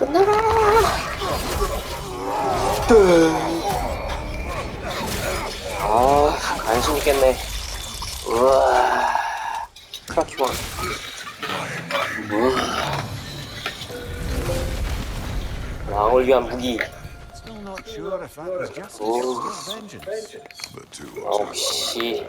끝내라! 뚜. 아, 간신 있겠네. 우와. 크라키원. 음. 왕을 위한 무기. 오. 아홉 시.